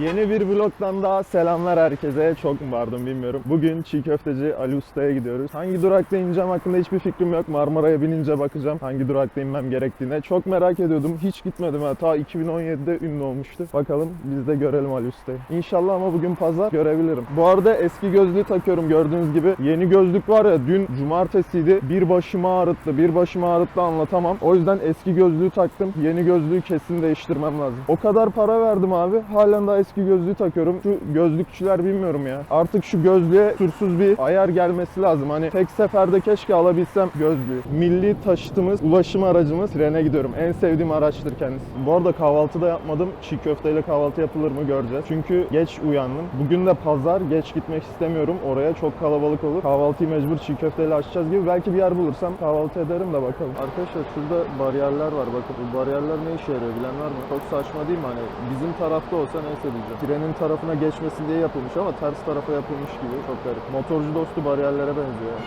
Yeni bir vlogdan daha selamlar herkese. Çok mu vardım bilmiyorum. Bugün çiğ köfteci Ali Usta'ya gidiyoruz. Hangi durakta ineceğim hakkında hiçbir fikrim yok. Marmara'ya binince bakacağım hangi durakta inmem gerektiğine. Çok merak ediyordum. Hiç gitmedim. Hatta 2017'de ünlü olmuştu. Bakalım biz de görelim Ali Usta'yı. İnşallah ama bugün pazar görebilirim. Bu arada eski gözlüğü takıyorum gördüğünüz gibi. Yeni gözlük var ya dün cumartesiydi. Bir başımı ağrıttı. Bir başımı ağrıttı anlatamam. O yüzden eski gözlüğü taktım. Yeni gözlüğü kesin değiştirmem lazım. O kadar para verdim abi. Halen daha eski gözlüğü takıyorum. Şu gözlükçüler bilmiyorum ya. Artık şu gözlüğe kusursuz bir ayar gelmesi lazım. Hani tek seferde keşke alabilsem gözlüğü. Milli taşıtımız, ulaşım aracımız trene gidiyorum. En sevdiğim araçtır kendisi. Bu arada kahvaltıda yapmadım. Çiğ köfteyle kahvaltı yapılır mı göreceğiz. Çünkü geç uyandım. Bugün de pazar. Geç gitmek istemiyorum. Oraya çok kalabalık olur. Kahvaltıyı mecbur çiğ köfteyle açacağız gibi. Belki bir yer bulursam kahvaltı ederim de bakalım. Arkadaşlar şurada bariyerler var. Bakın bu bariyerler ne işe yarıyor bilen var mı? Çok saçma değil mi? Hani bizim tarafta olsa neyse diyeceğim. Trenin tarafına geçmesin diye yapılmış ama ters tarafa yapılmış gibi. Çok garip. Motorcu dostu bariyerlere benziyor.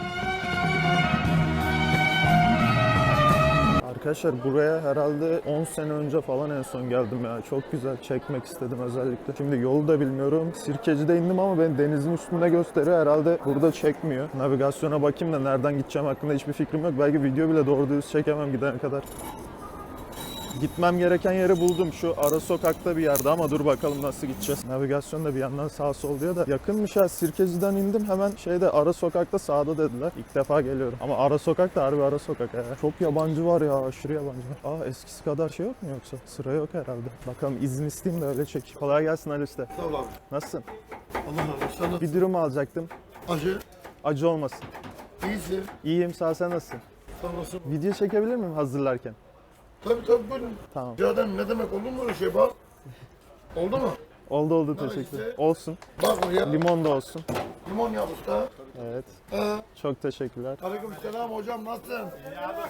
Arkadaşlar buraya herhalde 10 sene önce falan en son geldim ya. Çok güzel çekmek istedim özellikle. Şimdi yolu da bilmiyorum. Sirkeci'de indim ama ben denizin üstünde gösteriyor. Herhalde burada çekmiyor. Navigasyona bakayım da nereden gideceğim hakkında hiçbir fikrim yok. Belki video bile doğru düz çekemem gidene kadar. Gitmem gereken yeri buldum. Şu ara sokakta bir yerde ama dur bakalım nasıl gideceğiz. Navigasyon da bir yandan sağ sol diyor da yakınmış ha. Sirkeci'den indim hemen şeyde ara sokakta sağda dediler. İlk defa geliyorum. Ama ara sokak da harbi ara sokak ha. Çok yabancı var ya aşırı yabancı var. Aa eskisi kadar şey yok mu yoksa? Sıra yok herhalde. Bakalım izin isteyeyim de öyle çek. Kolay gelsin Ali Usta. Sağ ol abi. Nasılsın? Allah razı olsun. Bir dürüm alacaktım. acı, Acı olmasın. iyisin. İyiyim sağ ol, sen nasılsın? Sağ olasın. Video çekebilir miyim hazırlarken? Tabii tabii buyurun. Tamam. Rica ederim ne demek olur mu öyle şey bak. Oldu mu? Oldu oldu Bana teşekkür ederim. Olsun. Bak buraya. Limon da olsun. Limon yap usta. Evet. Ee, Çok teşekkürler. aleyküm selam hocam nasılsın?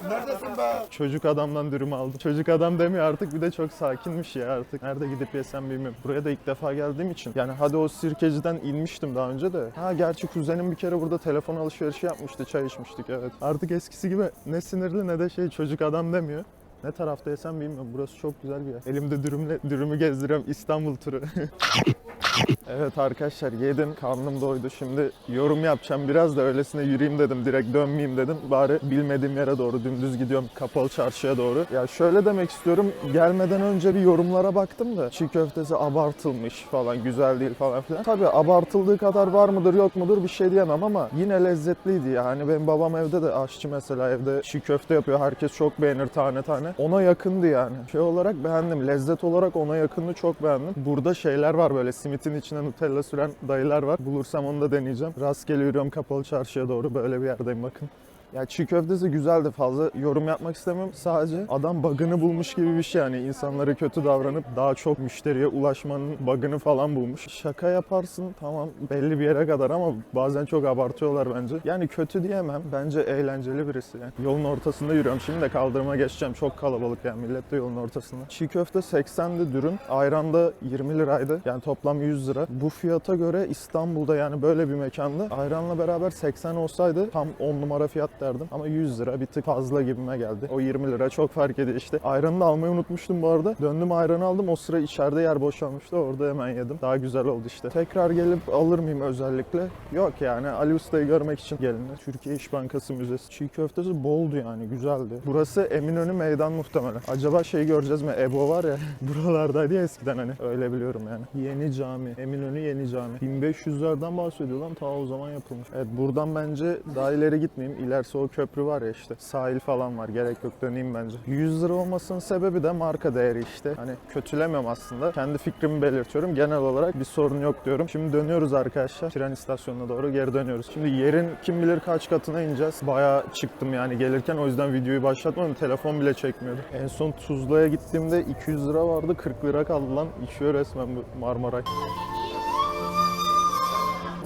Neredesin be? Çocuk adamdan dürüm aldım. Çocuk adam demiyor artık bir de çok sakinmiş ya artık. Nerede gidip yesem bilmiyorum. Buraya da ilk defa geldiğim için. Yani hadi o sirkeciden inmiştim daha önce de. Ha gerçi kuzenim bir kere burada telefon alışverişi yapmıştı. Çay içmiştik evet. Artık eskisi gibi ne sinirli ne de şey çocuk adam demiyor. Ne tarafta yesem bilmiyorum. Burası çok güzel bir yer. Elimde dürümle, dürümü gezdiriyorum. İstanbul turu. Evet arkadaşlar yedim karnım doydu şimdi yorum yapacağım biraz da öylesine yürüyeyim dedim direkt dönmeyeyim dedim bari bilmediğim yere doğru dümdüz gidiyorum kapalı çarşıya doğru. Ya şöyle demek istiyorum gelmeden önce bir yorumlara baktım da çiğ köftesi abartılmış falan güzel değil falan filan. Tabii abartıldığı kadar var mıdır yok mudur bir şey diyemem ama yine lezzetliydi ya. Hani benim babam evde de aşçı mesela evde çiğ köfte yapıyor herkes çok beğenir tane tane. Ona yakındı yani. Şey olarak beğendim lezzet olarak ona yakındı çok beğendim. Burada şeyler var böyle simitin içine Nutella süren dayılar var. Bulursam onu da deneyeceğim. Rastgele yürüyorum kapalı çarşıya doğru böyle bir yerdeyim bakın. Ya çiğ köftesi güzeldi fazla yorum yapmak istemiyorum. Sadece adam bug'ını bulmuş gibi bir şey yani insanlara kötü davranıp daha çok müşteriye ulaşmanın bug'ını falan bulmuş. Şaka yaparsın tamam belli bir yere kadar ama bazen çok abartıyorlar bence. Yani kötü diyemem. Bence eğlenceli birisi yani. Yolun ortasında yürüyorum. Şimdi de kaldırıma geçeceğim. Çok kalabalık yani millet de yolun ortasında. Çiğ köfte 80'di dürüm. Ayran da 20 liraydı. Yani toplam 100 lira. Bu fiyata göre İstanbul'da yani böyle bir mekanda ayranla beraber 80 olsaydı tam 10 numara fiyat derdim. Ama 100 lira bir tık fazla gibime geldi. O 20 lira çok fark ediyor işte. Ayranı da almayı unutmuştum bu arada. Döndüm ayranı aldım. O sıra içeride yer boşalmıştı. Orada hemen yedim. Daha güzel oldu işte. Tekrar gelip alır mıyım özellikle? Yok yani. Ali Usta'yı görmek için gelinir. Türkiye İş Bankası Müzesi. Çiğ köftesi boldu yani. Güzeldi. Burası Eminönü Meydan muhtemelen. Acaba şey göreceğiz mi? Ebo var ya. Buralardaydı ya eskiden hani. Öyle biliyorum yani. Yeni cami. Eminönü Yeni Cami. 1500'lerden bahsediyor lan. Ta o zaman yapılmış. Evet buradan bence daha ileri gitmeyeyim. İlerisi o köprü var ya işte. Sahil falan var. Gerek yok döneyim bence. 100 lira olmasının sebebi de marka değeri işte. Hani kötülemem aslında. Kendi fikrimi belirtiyorum. Genel olarak bir sorun yok diyorum. Şimdi dönüyoruz arkadaşlar. Tren istasyonuna doğru geri dönüyoruz. Şimdi yerin kim bilir kaç katına ineceğiz. Bayağı çıktım yani gelirken. O yüzden videoyu başlatmadım. Telefon bile çekmiyordu. En son Tuzla'ya gittiğimde 200 lira vardı. 40 lira kaldı lan. İçiyor resmen bu Marmaray.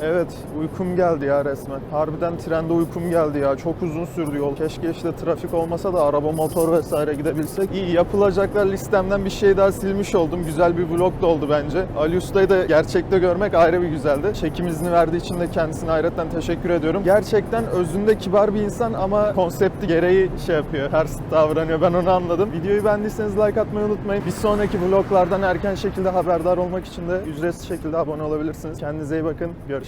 Evet uykum geldi ya resmen. Harbiden trende uykum geldi ya. Çok uzun sürdü yol. Keşke işte trafik olmasa da araba motor vesaire gidebilsek. İyi yapılacaklar listemden bir şey daha silmiş oldum. Güzel bir vlog da oldu bence. Ali Usta'yı da gerçekte görmek ayrı bir güzeldi. Çekim izni verdiği için de kendisine hayretten teşekkür ediyorum. Gerçekten özünde kibar bir insan ama konsepti gereği şey yapıyor. Ters davranıyor. Ben onu anladım. Videoyu beğendiyseniz like atmayı unutmayın. Bir sonraki vloglardan erken şekilde haberdar olmak için de ücretsiz şekilde abone olabilirsiniz. Kendinize iyi bakın.